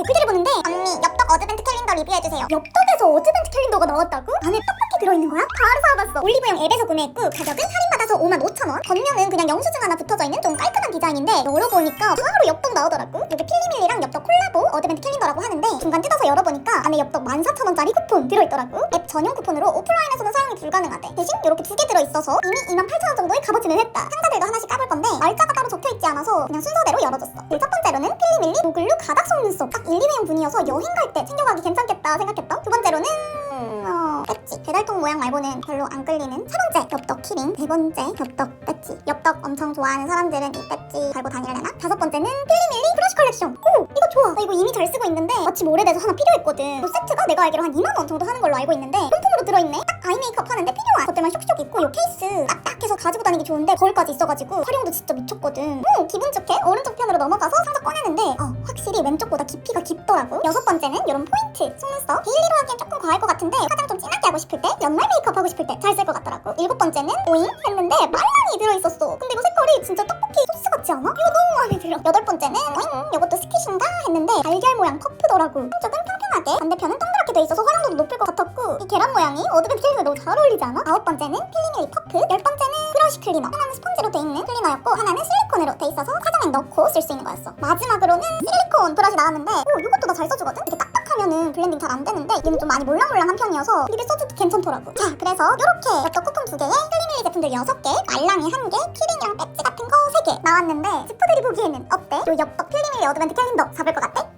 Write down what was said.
댓글들을 보는데 언니 엽떡 어드벤트 캘린더 리뷰해주세요. 엽떡에서 어드벤트 캘린더가 나왔다고? 안에 떡볶이 들어있는 거야? 바로 사와봤어. 올리브영 앱에서 구매했고 가격은 할인받아서 55,000원. 겉면은 그냥 영수증 하나 붙어져 있는 좀 깔끔한 디자인인데 열어보니까 바로 엽떡 나오더라고. 이게 필리밀리랑 엽떡 콜라보 어드벤트 캘린더라고 하는데 중간 뜯어서 열어보니까 안에 엽떡 14,000원짜리 쿠폰 들어있더라고. 앱 전용 쿠폰으로 오프라인에서는 사용이 불가능하대. 대신 이렇게 두 개 들어있어서 이미 28,000원 정도의 값어치는 했다. 상자들도 하나씩 까볼 건데 날짜가 따로 적혀있지 않아서 그냥 순서대로 열어줬어. 그첫 번째 로는 필리밀리 노글루 가닥 속눈썹 딱 1, 2회용 분이어서 여행 갈 때 챙겨가기 괜찮겠다 생각했다. 두 번째로는 어, 배지. 배달통 모양 말고는 별로 안 끌리는 세 번째 엽떡 키링. 네 번째 엽떡 배지. 엽떡 엄청 좋아하는 사람들은 이 배지 달고 다니려나? 다섯 번째는 필리밀리 잘 쓰고 있는데 마침 오래돼서 하나 필요했거든. 이 세트가 내가 알기로 한 2만 원 정도 하는 걸로 알고 있는데 품품으로 들어있네. 딱 아이 메이크업 하는데 필요한 겉에만 쇽쇽 있고 이 케이스 딱딱해서 가지고 다니기 좋은데 거울까지 있어가지고 활용도 진짜 미쳤거든. 오 기분 좋게 오른쪽 편으로 넘어가서 상자 꺼내는데 어 확실히 왼쪽보다 깊이가 깊더라고. 여섯 번째는 이런 포인트 속눈썹. 데일리로 하기엔 조금 과할 것 같은데 화장 좀 진하게 하고 싶을 때 연말 메이크업 하고 싶을 때 잘 쓸 것 같더라고. 일곱 번째는 오잉 했는데 말랑이 들어있었어. 근데 이거 색깔이 진짜 떡볶이 같지 않아? 이거 너무 마음에 들어 여덟 번째는 오잉 이것도 스키신가? 했는데 달걀 모양 커프더라고. 한쪽은 평평하게. 반대편은 동그랗게 돼 있어서 활용도도 높을 것 같았고 이 계란 모양이 캘린더에 너무 잘 어울리지 않아? 아홉 번째는 필리밀리 퍼프. 열 번째는 브러쉬 클리너. 하나는 스펀지로 돼 있는 클리너였고 하나는 실리콘으로 돼 있어서 화장에 넣고 쓸 수 있는 거였어. 마지막으로는 실리콘 브러쉬 나왔는데 오 이것도 나 잘 써주거든? 이렇게 딱딱하면은 블렌딩 잘 안 되는데 얘는 좀 많이 몰랑몰랑한 편이어서 입에 써줘도 괜찮더라고. 자 그래서 이렇게 엽떡 쿠폰 두 개에 필리밀리 제품들 여섯 개 말랑이 한 개, 나왔는데 스프들이 보기에는 어때? 요 엽떡 필리밀리 어드벤트 캘린더 잡을 것 같아?